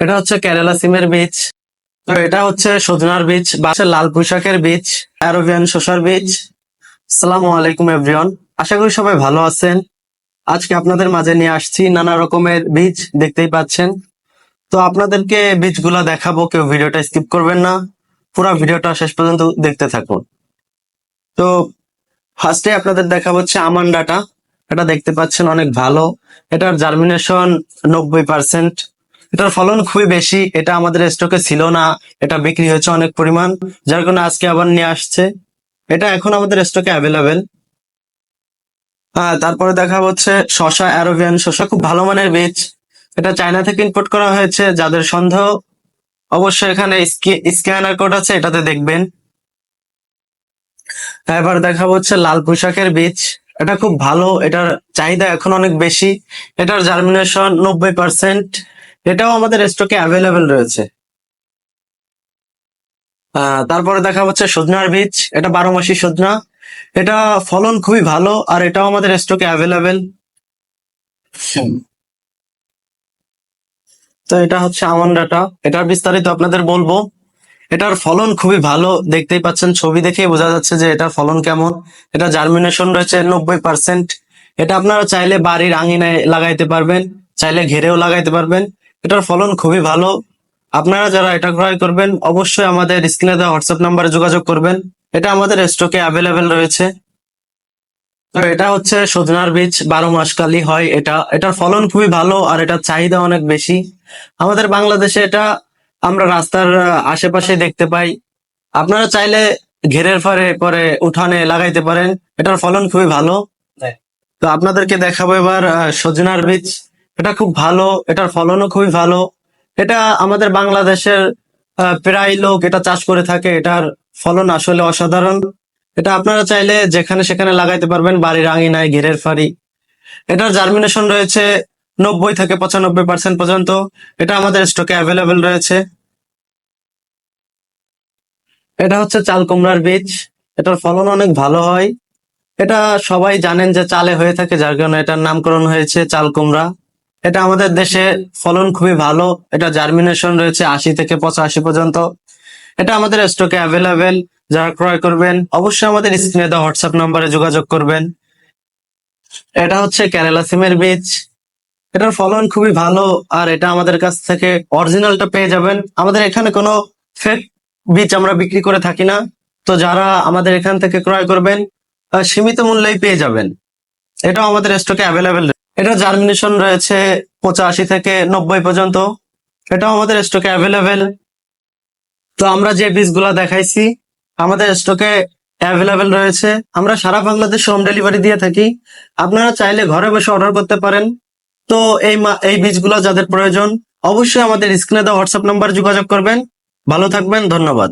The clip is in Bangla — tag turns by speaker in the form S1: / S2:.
S1: এটা হচ্ছে কেরালা সিমের বীজ। তো এটা হচ্ছে সজনার বীজ বা লাল পুঁইশাকের বীজ অ্যারোভিয়ান শসার বীজ। সালাম আলাইকুম, এভরিওয়ান। আশা করি সবাই ভালো আছেন। আজকে আপনাদের মাঝে নিয়ে আসছি নানা রকমের বীজ, দেখতেই পাচ্ছেন। তো আপনাদেরকে বীজগুলা দেখাবো, কেউ ভিডিওটা স্কিপ করবেন না। পুরো ভিডিওটা শেষ পর্যন্ত দেখতে থাকুন। তো ফার্স্টে আপনাদের দেখা হচ্ছে আমান্ডাটা এটা দেখতে পাচ্ছেন অনেক ভালো। এটার জার্মিনেশন নব্বই পার্সেন্ট এটার ফলন খুবই বেশি, এটা আমাদের স্টকে ছিল না, এটা বিক্রি হয়েছে অনেক পরিমাণ, যার কারণে আজকে আবার নিয়ে আসছে। এটা এখন আমাদের স্টকে অ্যাভেলেবেল হ্যাঁ তারপরে দেখা হচ্ছে শশা, অ্যারোভিয়ান শশা, খুব ভালো মানের বীজ। এটা চায়না থেকে ইম্পোর্ট করা হয়েছে, যাদের সন্দেহ অবশ্যই এখানে স্ক্যানার কোড আছে, এটাতে দেখবেন। এবার দেখা হচ্ছে লাল পোশাকের বীজ। এটা খুব ভালো, এটার চাহিদা এখন অনেক বেশি। এটার জার্মিনেশন নব্বই পার্সেন্ট এটাও আমাদের স্টকে অ্যাভেলেবেল রয়েছে। তারপরে দেখা হচ্ছে সজনার বীজ। এটা বারো মাসি সজনা। এটা ফলন খুবই ভালো আর এটাও আমাদের স্টকে অ্যাভেলেবেল তো এটা হচ্ছে আমন্ডাটা এটার বিস্তারিত আপনাদের বলব। এটার ফলন খুবই ভালো। দেখতেই পাচ্ছেন ছবি দেখে বোঝা যাচ্ছে যে এটার ফলন কেমন। এটা জার্মিনেশন রয়েছে নব্বই পার্সেন্ট এটা আপনারা চাইলে বাড়ির আঙিনায় লাগাইতে পারবেন চাইলে ঘেরেও লাগাইতে পারবেন। এটার ফলন খুবই ভালো। আপনারা যারা এটা ক্রয় করবেন অবশ্যই আমাদের স্ক্রিনে দেওয়া হোয়াটসঅ্যাপ নাম্বারে যোগাযোগ করবেন। এটা আমাদের স্টকে অ্যাভেলেবেল রয়েছে। তো এটা হচ্ছে সজনার বীজ বারো মাসকালি হয় এটা। এটার ফলন খুবই ভালো আর এটার চাহিদা অনেক বেশি। আমাদের বাংলাদেশে এটা আমরা রাস্তার আশেপাশে দেখতে পাই। আপনারা চাইলে ঘেরের পরে পরে উঠানে লাগাইতে পারেন। এটার ফলন খুবই ভালো। তো আপনাদেরকে দেখাবো এবার সজনার বীজ। এটা খুব ভালো, এটার ফলনও খুবই ভালো। এটা আমাদের বাংলাদেশের প্রায় লোক এটা চাষ করে থাকে, এটার ফলন আসলে অসাধারণ। এটা আপনারা চাইলে যেখানে সেখানে লাগাইতে পারবেন বাড়ির আঙিনায় ঘেরের ফাড়ি। এটার জার্মিনেশন রয়েছে নব্বই থেকে পঁচানব্বই পার্সেন্ট পর্যন্ত। এটা আমাদের স্টকে অ্যাভেলেবেল রয়েছে। এটা হচ্ছে চাল কুমড়ার বীজ। এটার ফলন অনেক ভালো হয়। এটা সবাই জানেন যে চালে হয়ে থাকে, যার কারণে এটার নামকরণ হয়েছে চাল কুমড়া। এটা আমাদের দেশে ফলন খুবই ভালো। এটা জার্মিনেশন রয়েছে আশি থেকে পঁচাশি পর্যন্ত। এটা আমাদের স্টকে অ্যাভেলেবেল যারা ক্রয় করবেন, অবশ্যই আমাদের স্ক্রিনে দেওয়া হোয়াটসঅ্যাপ নাম্বারে যোগাযোগ করবেন। এটা হচ্ছে কেরালা সিমের বীজ। এটার ফলন খুবই ভালো, আর এটা আমাদের কাছ থেকে অরিজিনালটা পেয়ে যাবেন। আমাদের এখানে কোনো ফেক বীজ আমরা বিক্রি করে থাকি না। তো যারা আমাদের এখান থেকে ক্রয় করবেন সীমিত মূল্যেই পেয়ে যাবেন। এটাও আমাদের স্টকে অ্যাভেলেবেল এটা জার্মিনেশন রয়েছে পঁচাশি থেকে নব্বই পর্যন্ত। এটাও আমাদের স্টকে অ্যাভেলেবেল তো আমরা যে বীজগুলা দেখাইছি, আমাদের স্টকে অ্যাভেলেবেল রয়েছে। আমরা সারা বাংলাদেশ হোম ডেলিভারি দিয়ে থাকি। আপনারা চাইলে ঘরে বসে অর্ডার করতে পারেন। তো এই এই বীজগুলো যাদের প্রয়োজন, অবশ্যই আমাদের স্ক্রিনে দেওয়া হোয়াটসঅ্যাপ নাম্বার যোগাযোগ করবেন। ভালো থাকবেন, ধন্যবাদ।